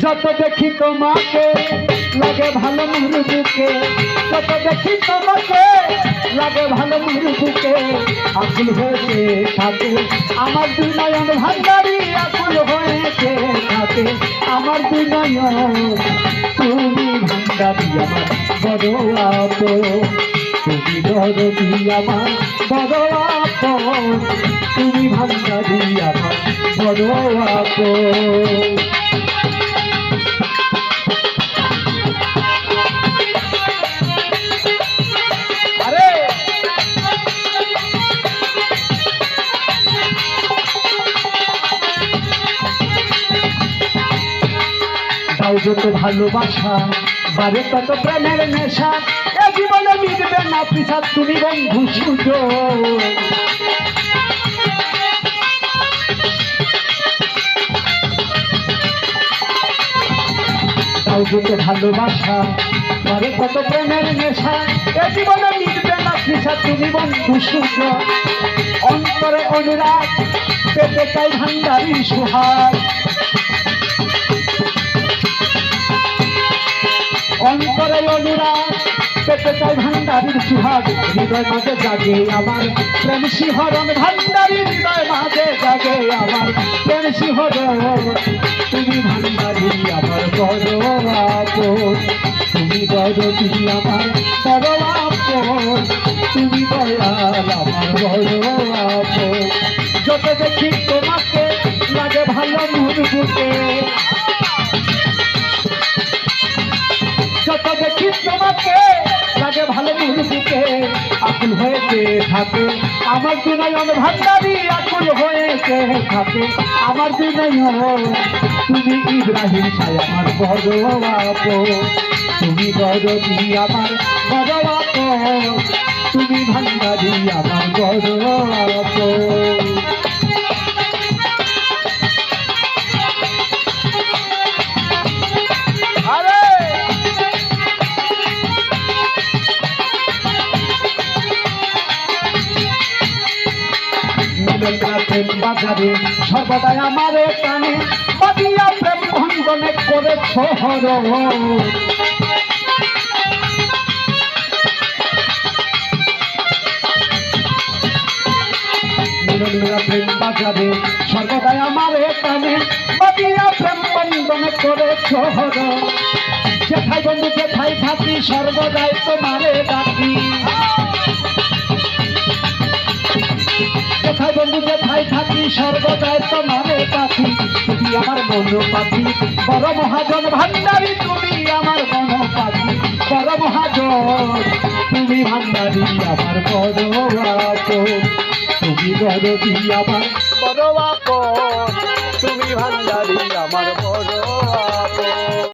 যত দেখি তোমাকে, লাগে ভালো মুরুবুকে। যত দেখি তোমাকে, লাগে ভালো মুরুবুকে। আকুল হয়েছে সাথে, আমার দুই নয়ন ভান্ডারি আকুল হয়েছে সাথে, আমার দুই নয়ন, তুমি ভান্ডারি আমার আপো তুমি দরদি আমার আপো তুমি ভান্ডারি আমার আপো দাও যত ভালোবাসা, বারে তত প্রেমের নেশা। এ জীবনে মিটবে না পিছা তুমি বন্ধু সুযোগ। দাও যত ভালোবাসা, বারে তত প্রেমের নেশা। এ জীবনে মিটবে না পিছা তুমি বন্ধু সুযোগ। অন্তরে অনুরাগ, পেতে চাই ভান্ডারি সুহাগ। পেতে চাই ভান্ডারির সুহাগ, হৃদয় মাঝে জাগে আমার। প্রেম শিহরণ ভান্ডারি, হৃদয় মাঝে জাগে আমার। প্রেম শিহরণ, তুমি ভান্ডারি, আমার বড় আপন। তুমি বড় তুমি আমার বড় আপন। তুমি দয়াল, আমার আপন। যত দেখি তোমাকে, লাগে ভালো মুরগুকে যত দেখি তোমাকে লাগে ভালো মুহূর্তে আকুল হয়েছে, থাকে। আমার বিনয়ন ভান্ডারি আকুল হয়েছে, থাকে। আমার বিনয়ন তুমি ইব্রাহিম সাই আমার বড় তুমি বড় আমার বড় তুমি ভান্ডারি, আমার বড় প্রেম বাজারে, সর্বদাই আমার কানে বাদিয়া প্রেম ভঙ্গনে করে নীলেন্দ্রা প্রেম বাজারে, সর্বদাই আমার কানে বাদিয়া প্রেম ভঙ্গনে করে শহর। যেথায় বন্ধু, যেথায় থাকি সর্বদাই তোমারে ডাকি। বন্ধু কোথায় থাকি সর্বদাই তোমারে পাখি। তুমি আমার মন পাখি বড় মহাজন ভান্ডারি, তুমি আমার মন পাখি বড় মহাজন, তুমি ভান্ডারি, আমার বড় তুমি বড় দি আমার বড় তুমি ভান্ডারি